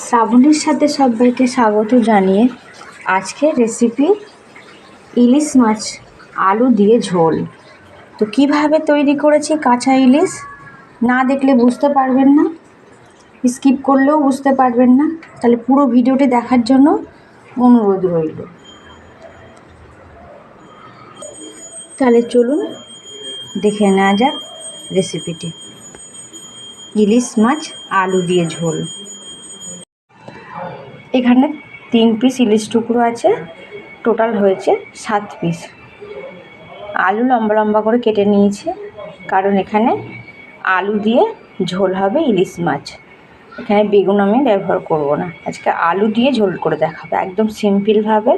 শ্রাবণীর সাথে সবাইকে স্বাগত জানিয়ে আজকে রেসিপি ইলিশ মাছ আলু দিয়ে ঝোল। তো কীভাবে তৈরি করেছি কাঁচা ইলিশ? না দেখলে বুঝতে পারবেন না। স্কিপ করলেও বুঝতে পারবেন না। তাহলে পুরো ভিডিওটি দেখার জন্য অনুরোধ রইল। তাহলে চলুন দেখে নেওয়া যাক রেসিপিটি ইলিশ মাছ আলু দিয়ে ঝোল। এখানে তিন পিস ইলিশ টুকরো আছে টোটাল হয়েছে সাত পিস আলু লম্বা লম্বা করে কেটে নিয়েছি, কারণ এখানে আলু দিয়ে ঝোল হবে ইলিশ মাছ। এখানে বেগুন আমি ব্যবহার করব না, আজকে আলু দিয়ে ঝোল করে দেখাবো, একদম সিম্পলভাবে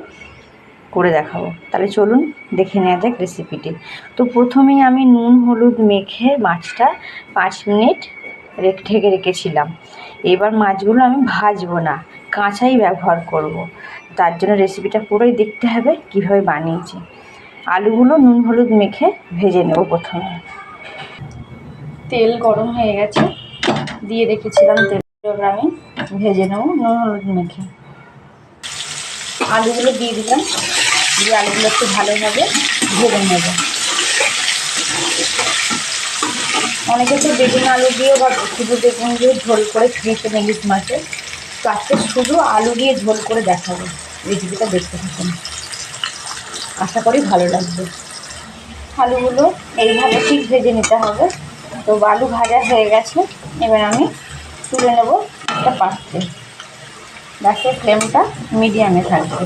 করে দেখাবো। তাহলে চলুন দেখে নেওয়া যাক রেসিপিটি তো প্রথমেই আমি নুন, হলুদ মেখে মাছটা পাঁচ মিনিট ঢেকে রেখেছিলাম। এবার মাছগুলো আমি ভাজবো না কাঁচাই ব্যবহার করব। তার জন্য রেসিপিটা পুরোই দেখতে হবে, কীভাবে বানিয়েছি। আলুগুলো নুন হলুদ মেখে ভেজে নেব প্রথমে। তেল গরম হয়ে গেছে, দিয়ে রেখেছিলাম তেল আমি, ভেজে নেব নুন হলুদ মেখে। আলুগুলো দিয়ে দিলাম, দিয়ে আলুগুলো একটু ভালোভাবে ভেজে নেব। অনেকে তো বেগুন আলু দিয়েও বা শুধু বেগুন দিয়ে ঝোল করে খেয়েছেন ইলিশ মাছের। তো আজকে শুধু আলু দিয়ে ঝোল করে দেখাবো। রেসিপিটা দেখতে থাকুন। আশা করি ভালো লাগবে। আলুগুলো এইভাবে ঠিক ভেজে নিতে হবে। তো আলু ভাজা হয়ে গেছে। এবার আমি তুলে নেব একটা পাত্রে। গ্যাসের ফ্লেমটা মিডিয়ামে থাকবে।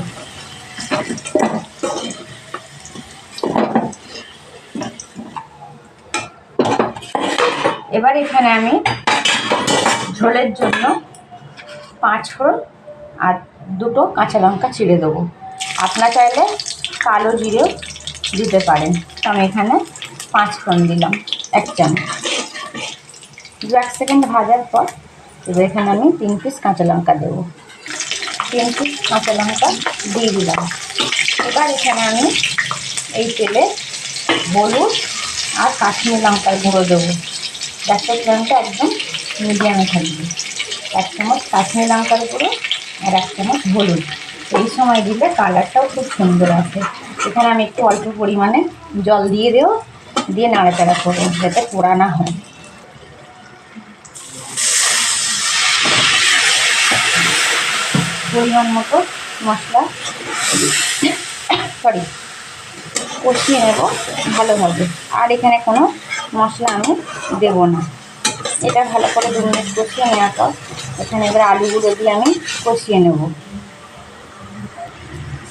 এবার এখানে আমি ঝোলের জন্য পাঁচ ফোড়ন আর দুটো কাঁচা লঙ্কা চিড়ে দেবো। আপনার চাইলে কালো জিরেও দিতে পারেন। আমি এখানে পাঁচ ফোড়ন দিলাম, এক চামচ। দু এক সেকেন্ড ভাজার পর এবার এখানে আমি তিন পিস কাঁচা লঙ্কা দেবো। তিন পিস কাঁচা লঙ্কা দিয়ে দিলাম। এবার এখানে আমি এই তেলে হলুদ আর কাশ্মীর লঙ্কার গুঁড়ো দেবো। গ্যাসের ফ্লেমটা একদম মিডিয়ামে থাকবে। এক চামচ কাশ্মীর লঙ্কার গুঁড়ো আর এক চামচ হলুদ। এই সময় দিলে কালারটাও খুব সুন্দর আসে। এখানে আমি একটু অল্প পরিমাণে জল দিয়ে দেবো, দিয়ে নাড়াচাড়া করব যাতে পোড়া না হয়। পরিমাণ মতো মশলা, সরি, কষিয়ে নেব ভালোভাবে। আর এখানে কোনো মশলা আমি দেব না। এটা ভালো করে দু মিনিট কষিয়ে নেওয়ার পর এখানে এবার আলুগুলো দিয়ে আমি কষিয়ে নেব।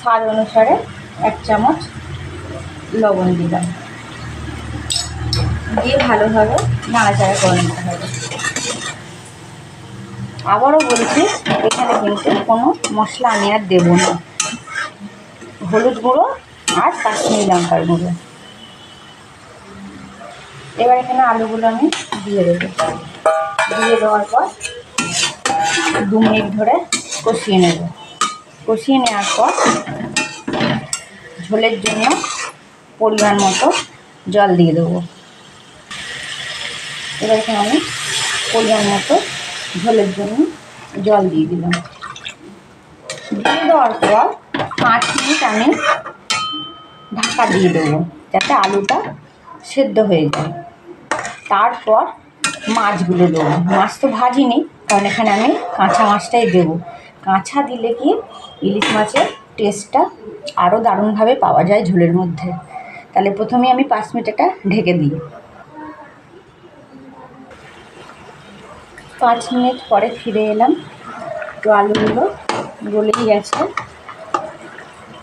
স্বাদ অনুসারে এক চামচ লবণ দিলাম। দিয়ে ভালোভাবে নাড়াচাড়া করে নিতে হবে। আবারও বলছি, এখানে কিন্তু কোনো মশলা আমি আর দেবো না। হলুদ গুঁড়ো আর কাশ্মীরি লঙ্কার গুঁড়ো। এবার এখানে আলুগুলো আমি দিয়ে দেবো। দিয়ে দেওয়ার পর দু মিনিট ধরে কষিয়ে নেব। কষিয়ে নেওয়ার পর ঝোলের জন্য পরিমাণ মতো জল দিয়ে দেবো। এবার আমি পরিমাণ মতো ঝোলের জন্য জল দিয়ে দিলাম। দিয়ে দেওয়ার পর পাঁচ মিনিট আমি ঢাকা দিয়ে দেবো যাতে আলুটা সেদ্ধ হয়ে যায়। তারপর মাছগুলো দেবো। মাছ তো ভাজিনি কারণ এখানে আমি কাঁচা মাছটাই দেবো। কাঁচা দিলে কি ইলিশ মাছের টেস্টটা আরও দারুণভাবে পাওয়া যায় ঝোলের মধ্যে। তাহলে প্রথমে আমি পাঁচ মিনিট এটা ঢেকে দিই। পাঁচ মিনিট পরে ফিরে এলাম। তো আলুগুলো গলেই গেছে।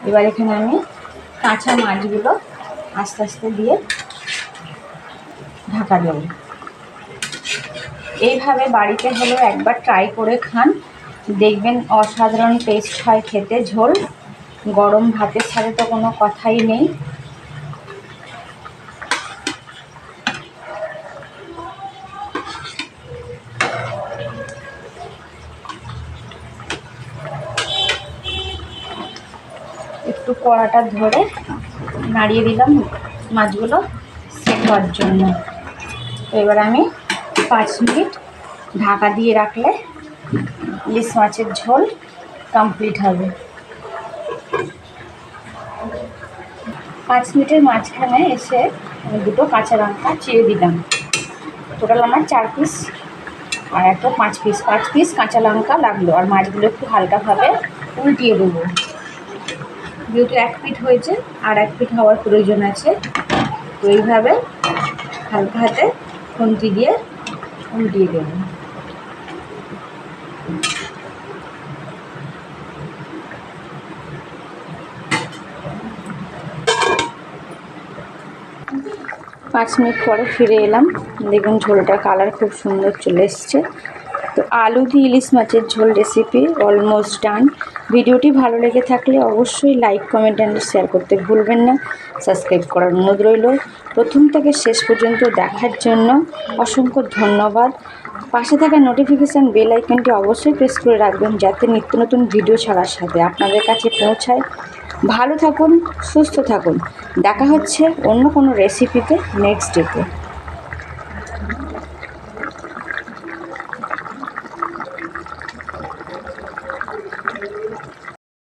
এবার এখানে আমি কাঁচা মাছগুলো আস্তে আস্তে দিয়ে ঢাকা দেব। এইভাবে বাড়িতে হলেও একবার ট্রাই করে খান। দেখবেন অসাধারণ টেস্ট হয় খেতে, ঝোল। গরম ভাতের সাথে তো কোনো কথাই নেই। একটু কড়াটা ধরে নাড়িয়ে দিলাম মাছগুলো সেট হওয়ার জন্য। এবার আমি পাঁচ মিনিট ঢাকা দিয়ে রাখলে ইলিশ মাছের ঝোল কমপ্লিট হবে। পাঁচ মিনিটের মাঝখানে এসে আমি দুটো কাঁচা লঙ্কা চিড়ে দিলাম। টোটাল আমার চার পিস আর একটা পাঁচ পিস পাঁচ পিস কাঁচা লঙ্কা লাগল আর মাছগুলো একটু হালকাভাবে উল্টিয়ে দেবো। যেহেতু এক পিঠ হয়েছে আর এক পিঠ হওয়ার প্রয়োজন আছে, তো এইভাবে হালকা হাতে খুন্তি দিয়ে উল্টিয়ে দেবো। পাঁচ মিনিট পরে ফিরে এলাম। দেখুন ঝোলটা কালার খুব সুন্দর চলে এসছে। তো আলু দিয়ে ইলিশ মাছের ঝোল রেসিপি অলমোস্ট ডান ভিডিওটি ভালো লেগে থাকলে অবশ্যই লাইক, কমেন্ট অ্যান্ড শেয়ার করতে ভুলবেন না। সাবস্ক্রাইব করার অনুরোধ রইল। প্রথম থেকে শেষ পর্যন্ত দেখার জন্য অসংখ্য ধন্যবাদ। পাশে থাকা নোটিফিকেশান বেল আইকনটি অবশ্যই প্রেস করে রাখবেন যাতে নিত্য নতুন ভিডিও ছাড়ার সাথে আপনাদের কাছে পৌঁছায়। ভালো থাকুন, সুস্থ থাকুন। দেখা হচ্ছে অন্য কোনো রেসিপিতে নেক্সট ডেতে